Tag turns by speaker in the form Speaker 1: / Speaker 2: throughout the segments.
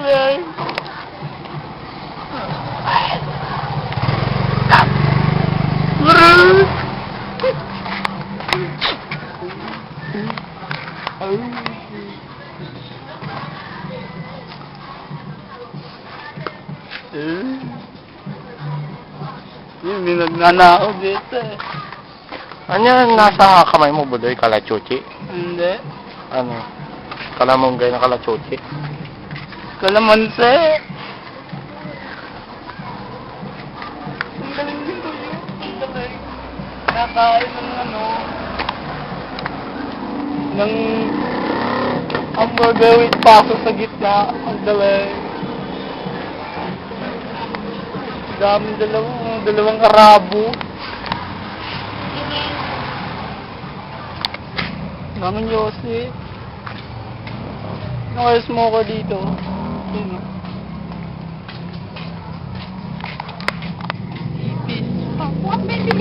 Speaker 1: galing. Aray! Eh. Yun, may nagnanakaw dito eh.
Speaker 2: Ano yan, nasa kamay mo, Budoy? Kalachuchi?
Speaker 1: Hindi.
Speaker 2: Ano? Kalamunggay na kalachuchi?
Speaker 1: Kalamansi. Ang galing dito yun. Ang galing. Nakain ng ano. ng hamburger with paso sa gitna. Ang galing. Daming dalawang, dalawang karabo. Daming yosi. Ano kaya smoker dito?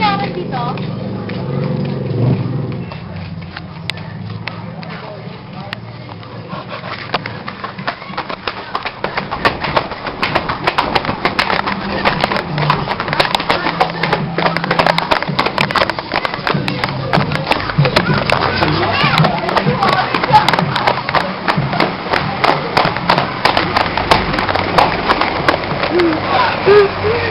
Speaker 1: 叫
Speaker 3: 问题走。Woo!